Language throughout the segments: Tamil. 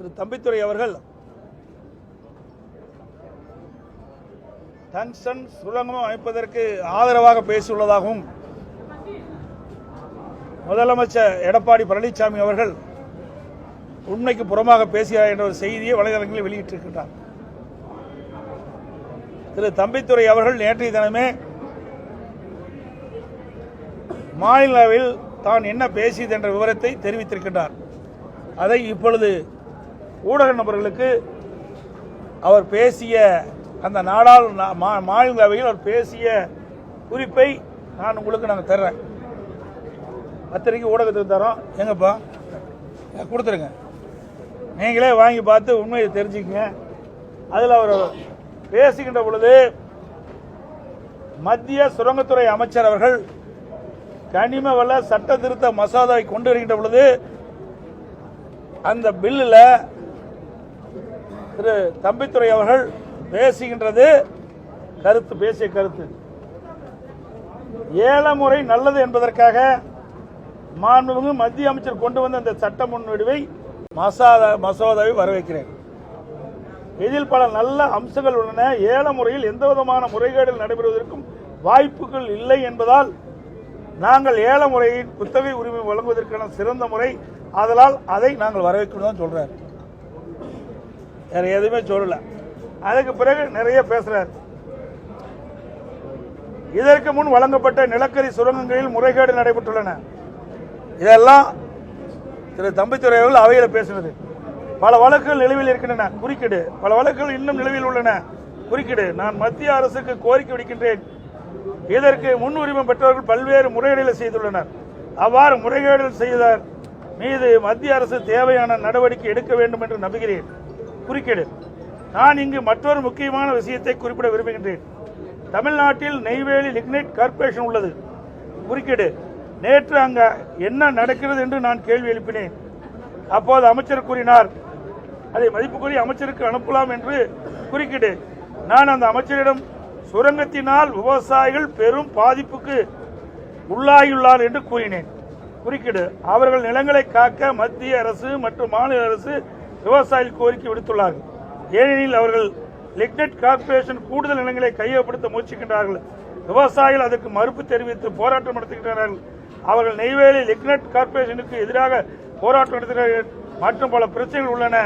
திரு தம்பித்துறை அவர்கள். டங்ஸ்டன் சுரங்கம் அமைப்பதற்கு ஆதரவாக பேசியுள்ளதாகவும் முதலமைச்சர் எடப்பாடி பழனிசாமி அவர்கள் உண்மைக்கு புறமாக பேசியார் என்ற ஒரு செய்தியை வலைதளங்களில் வெளியிட்டிருக்கின்றார். திரு தம்பித்துறை அவர்கள் நேற்றைய தினமே மாநிலவில் தான் என்ன பேசியது என்ற விவரத்தை தெரிவித்திருக்கின்றார். அதை இப்பொழுது ஊடக நபர்களுக்கு அவர் பேசிய அந்த நாடாள் மாநிலங்களவையில் அவர் பேசிய குறிப்பை நான் உங்களுக்கு நாங்கள் தர்றேன். பத்திரிக்கை ஊடகத்துக்கு தரோம் எங்கப்பா? கொடுத்துருங்க. நீங்களே வாங்கி பார்த்து உண்மையை தெரிஞ்சுக்கங்க. அதில் அவர் பேசுகின்ற பொழுது மத்திய சுரங்கத்துறை அமைச்சர் அவர்கள் கனிம வள சட்ட திருத்த மசோதாவை கொண்டு வருகின்ற பொழுது அந்த பில்லில் திரு தம்பித்துறை அவர்கள் பேசுகின்றது கருத்து பேசிய கருத்து. ஏழமுறை நல்லது என்பதற்காக மாண்புமிகு மத்திய அமைச்சர் கொண்டு வந்த அந்த சட்ட முன்வடிவை மசாதா மசோதாவை வரவேற்கிறேன். இதில் பல நல்ல அம்சங்கள் உள்ளன. ஏல முறையில் எந்த விதமான முறைகேடுகள் நடைபெறுவதற்கும் வாய்ப்புகள் இல்லை என்பதால் நாங்கள் ஏல முறையின் குத்தகை உரிமை வழங்குவதற்கான சிறந்த முறை ஆதலால் அதை நாங்கள் வரவேற்கணும் தான் சொல்றாரு. வேற எதுவுமே சொல்லல. அதுக்கு பிறகு நிறைய பேசுறார். இதற்கு முன் வழங்கப்பட்ட நிலக்கரி சுரங்கங்களில் முறைகேடு நடைபெற்றுள்ளன. இதெல்லாம் திரு தம்பித்துறை அவர்கள் அவையில் பேசினது. பல வழக்குகள் நிலுவையில் இருக்கின்றன. குறுக்கீடு. பல வழக்குகள் இன்னும் நிலுவையில் உள்ளன. குறுக்கீடு. நான் மத்திய அரசுக்கு கோரிக்கை விடுக்கின்றேன். இதற்கு முன்னுரிமை பெற்றவர்கள் பல்வேறு முறைகேடுகளை செய்துள்ளனர். அவ்வாறு முறைகேடுகள் செய்தார். மீது மத்திய அரசு தேவையான நடவடிக்கை எடுக்க வேண்டும் என்று நம்புகிறேன். குறுக்கீடு. நான் இங்கு மற்றொரு முக்கியமான விஷயத்தை குறிப்பிட விரும்புகின்றேன். தமிழ்நாட்டில் நெய்வேலி லிக்னைட் கார்ப்பரேஷன் உள்ளது. குறுக்கீடு. நேற்று அங்க என்ன நடக்கிறது என்று நான் கேள்வி எழுப்பினேன். அப்போது அமைச்சர் கூறினார் அதை மதிப்புக்குரிய அமைச்சருக்கு அனுப்பலாம் என்று குறுக்கீடு. நான் அந்த அமைச்சரிடம் சுரங்கத்தினால் விவசாயிகள் பெரும் பாதிப்புக்கு உள்ளாகியுள்ளார் என்று கூறினேன். குறுக்கீடு. அவர்கள் நிலங்களை காக்க மத்திய அரசு மற்றும் மாநில அரசு விவசாயிகள் கோரிக்கை விடுத்துள்ளார்கள். ஏனெனில் அவர்கள் லிக்னட் கார்ப்பரேஷன் கூடுதல் நிலங்களை கையப்படுத்த முயற்சிக்கின்றார்கள். விவசாயிகள் அதற்கு மறுப்பு தெரிவித்து போராட்டம் நடத்துகின்றனர். அவர்கள் நெய்வேலி லிக்னெட் கார்பரேஷனுக்கு எதிராக போராட்டம் நடத்துகிறார்கள். மற்றும் பல பிரச்சனைகள் உள்ளன.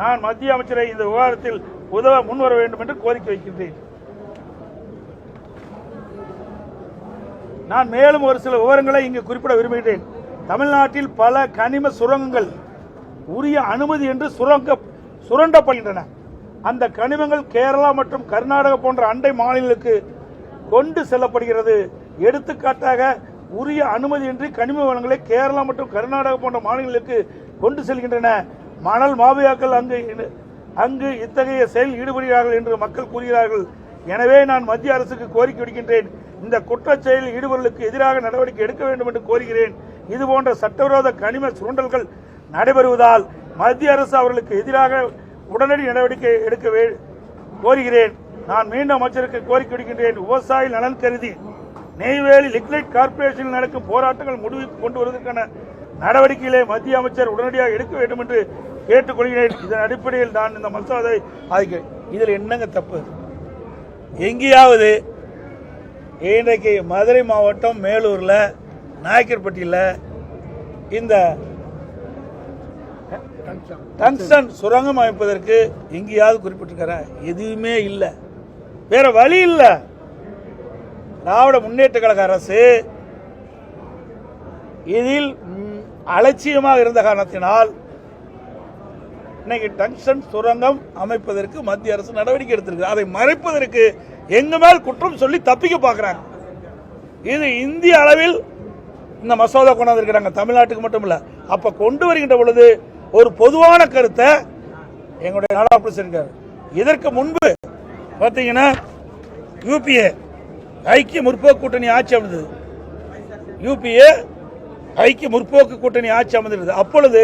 நான் மத்திய அமைச்சரை இந்த விவகாரத்தில் உதவ முன்வர வேண்டும் என்று கோரிக்கை வைக்கின்றேன். நான் மேலும் ஒரு சில விவரங்களை இங்கு குறிப்பிட விரும்புகிறேன் தமிழ்நாட்டில் பல கனிம சுரங்கங்கள் உரிய அனுமதி என்று சுரங்க சுரண்டப்படுகின்றன. அந்த கனிமங்கள் கேரளா மற்றும் கர்நாடகா போன்ற அண்டை மாநிலங்களுக்கு கொண்டு செல்லப்படுகிறது. எடுத்துக்காட்டாக உரிய அனுமதியின்றி கனிம வளங்களை கேரளா மற்றும் கர்நாடகா போன்ற மாநிலங்களுக்கு கொண்டு செல்கின்றன. மணல் மாபியாக்கள் அங்கு அங்கு இத்தகைய செயலில் ஈடுபடுகிறார்கள் என்று மக்கள் கூறுகிறார்கள். எனவே நான் மத்திய அரசுக்கு கோரிக்கை விடுக்கின்றேன். இந்த குற்றச் செயலில் ஈடுபவர்களுக்கு எதிராக நடவடிக்கை எடுக்க வேண்டும் என்று கோருகிறேன். இதுபோன்ற சட்டவிரோத கனிம சுரண்டல்கள் நடைபெறுவதால் மத்திய அரசு அவர்களுக்கு எதிராக உடனடி நடவடிக்கை எடுக்க கோருகிறேன். நான் மீண்டும் அமைச்சருக்கு கோரிக்கை விடுக்கின்றேன். விவசாய நலன் கருதி நெய்வேலி லிக்னைட் கார்பரேஷனில் நடக்கும் போராட்டங்கள் முடிவுக்கு கொண்டு வருவதற்கான நடவடிக்கைகளை மத்திய அமைச்சர் உடனடியாக எடுக்க வேண்டும் என்று கேட்டுக்கொள்கிறேன். இதன் அடிப்படையில் நான் இந்த மசோதாவை ஆதிக்கிறேன் இதில் என்னங்க தப்பு? எங்கேயாவது இன்றைக்கு மதுரை மாவட்டம் மேலூரில் நாயக்கர்பட்டியில் இந்த டங்ஸ்டன் சுரங்கம் அமைப்பதற்கு எங்கேயாவது குறிப்பிட்டிருக்கிறேன் எதுவுமே இல்லை. வேற வழி இல்லை. திராவிட முன்னேற்ற கழக அரசு இதில் அலட்சியமாக இருந்த காரணத்தினால் இன்னைக்கு டங்ஸ்டன் சுரங்கம் அமைப்பதற்கு மத்திய அரசு நடவடிக்கை எடுத்திருக்கு அதை மறைப்பதற்கு எங்க மேல் குற்றம் சொல்லி தப்பிக்க பார்க்குறாங்க. இது இந்திய அளவில் இந்த மசோதா கொண்டாந்து இருக்கிறாங்க தமிழ்நாட்டுக்கு மட்டும் இல்லை. அப்போ கொண்டு வருகின்ற பொழுது ஒரு பொதுவான கருத்தை எங்களுடைய நாடா இருக்காரு இதற்கு முன்பு பார்த்தீங்கன்னா யூபிஏ ஐக்கிய முற்போக்கு கூட்டணி ஆட்சி அமைந்தது. யூபிஏ ஐக்கிய முற்போக்கு கூட்டணி ஆட்சி அமைந்திருந்தது. அப்பொழுது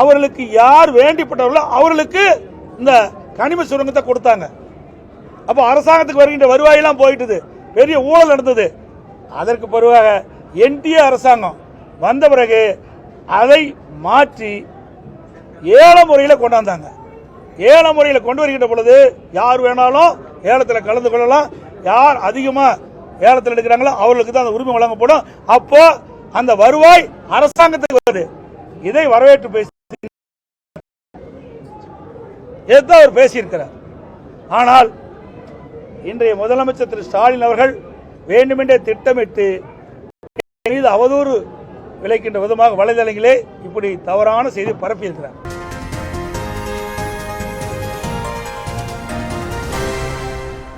அவர்களுக்கு யார் வேண்டிப்பட்டவர்களோ அவர்களுக்கு இந்த கனிம சுரங்கத்தை கொடுத்தாங்க. அப்போ அரசாங்கத்துக்கு வருகின்ற வருவாயெல்லாம் போயிட்டது. பெரிய ஊழல் நடந்தது. அதற்கு பிறகு என்டிஏ அரசாங்கம் வந்த பிறகு அதை மாற்றி ஏல முறையில் கொண்டாந்தாங்க. ஏல முறையில் கொண்டு வருகின்ற பொழுது யார் வேணாலும் ஏலத்தில் கலந்து கொள்ளலாம். யார் அதிகமாக ஏலத்தில் எடுக்கிறாங்களோ அவர்களுக்கு தான் அந்த உரிமை வழங்கப்படும். அப்போ அந்த வருவாய் அரசாங்கத்துக்கு வருது. இதை வரவேற்று பேசி இதுதான் அவர் பேசியிருக்கிறார். ஆனால் இன்றைய முதலமைச்சர் திரு ஸ்டாலின் அவர்கள் வேண்டுமென்றே திட்டமிட்டு மீது அவதூறு விளைக்கின்ற விதமாக வலைதளங்களே இப்படி தவறான செய்தி பரப்பியிருக்கிறார்